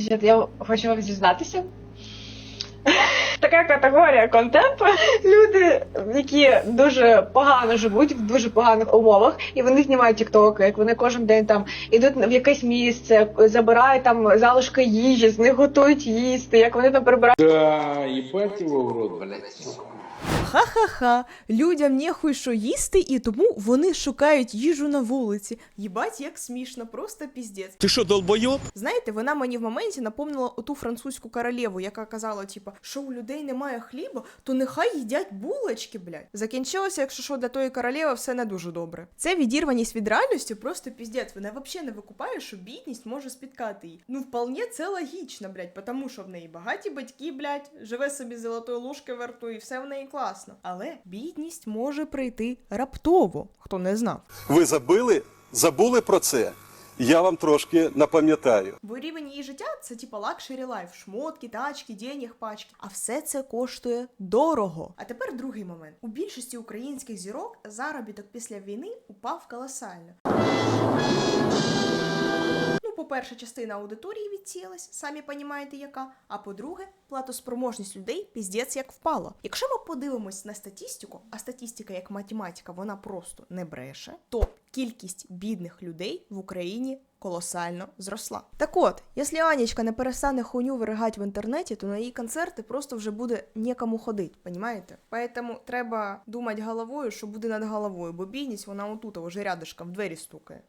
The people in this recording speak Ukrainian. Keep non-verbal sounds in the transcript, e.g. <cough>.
Я хочу вам зізнатися. <laughs> Така категорія контенту. Люди, які дуже погано живуть в дуже поганих умовах, і вони знімають тіктоки, як вони кожен день там ідуть в якесь місце, забирають там залишки їжі, з них готують їсти, як вони там прибирають. Да, ебать его в рот, блядь. Ха-ха-ха, людям нехуй що їсти, і тому вони шукають їжу на вулиці. Їбать, як смішно, просто піздець. Ти що, долбойоб? Знаєте, вона мені в моменті напомнила оту французьку королеву, яка казала, типа, що у людей немає хліба, то нехай їдять булочки, блядь. Закінчилося, якщо що, для тої королеви все не дуже добре. Це відірваність від реальності, просто піздець. Вона взагалі не викупає, що бідність може спіткати її. Ну, вполне це логічно, блядь, тому що в неї багаті батьки, блядь, живе собі з золотої ложки во рту, і все в неї класно. Але бідність може прийти раптово, хто не знав. Ви забили? Забули про це? Я вам трошки напам'ятаю. Бо рівень її життя це типа лакшері лайф, шмотки, тачки, денег, пачки. А все це коштує дорого. А тепер другий момент: у більшості українських зірок заробіток після війни упав колосально. По-перше, частина аудиторії відсіялась, самі понімаєте яка. А по-друге, платоспроможність людей піздець як впала. Якщо ми подивимось на статистику, а статистика як математика, вона просто не бреше, то кількість бідних людей в Україні колосально зросла. Так от, якщо Анічка не перестане хуйню виригати в інтернеті, то на її концерти просто вже буде нікому ходити, понімаєте? Поэтому треба думати головою, що буде над головою, бо бідність вона отут, вже рядышком в двері стукає.